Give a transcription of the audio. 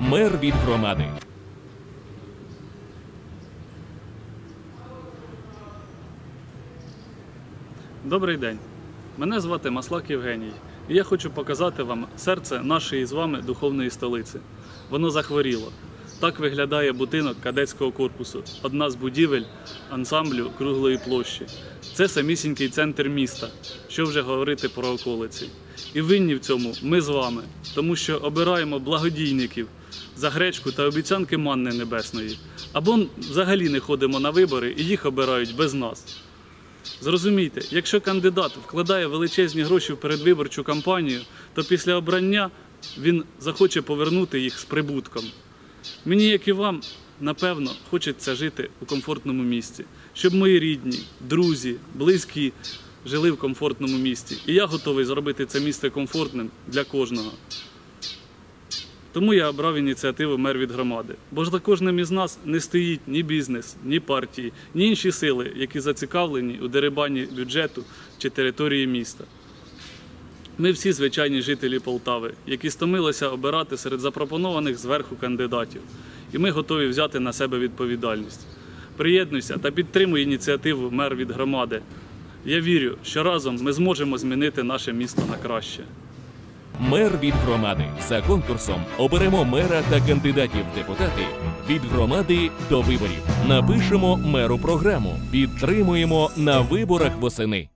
Мер від громади. Добрий день. Мене звати Маслак Євгеній, і я хочу показати вам серце нашої з вами духовної столиці. Воно захворіло. Так виглядає будинок кадетського корпусу, одна з будівель ансамблю круглої площі. Це самісінький центр міста, що вже говорити про околиці. І винні в цьому ми з вами, тому що обираємо благодійників за гречку та обіцянки манни небесної. Або взагалі не ходимо на вибори і їх обирають без нас. Зрозумійте, якщо кандидат вкладає величезні гроші в передвиборчу кампанію, то після обрання він захоче повернути їх з прибутком. Мені, як і вам, напевно, хочеться жити у комфортному місці, щоб мої рідні, друзі, близькі жили в комфортному місті. І я готовий зробити це місце комфортним для кожного. Тому я обрав ініціативу мер від громади. Бо ж за кожним із нас не стоїть ні бізнес, ні партії, ні інші сили, які зацікавлені у дерибані бюджету чи території міста. Ми всі звичайні жителі Полтави, які стомилися обирати серед запропонованих зверху кандидатів. І ми готові взяти на себе відповідальність. Приєднуйся та підтримуй ініціативу мер від громади. Я вірю, що разом ми зможемо змінити наше місто на краще. Мер від громади. За конкурсом оберемо мера та кандидатів в депутати від громади до виборів. Напишемо меру програму. Підтримуємо на виборах восени.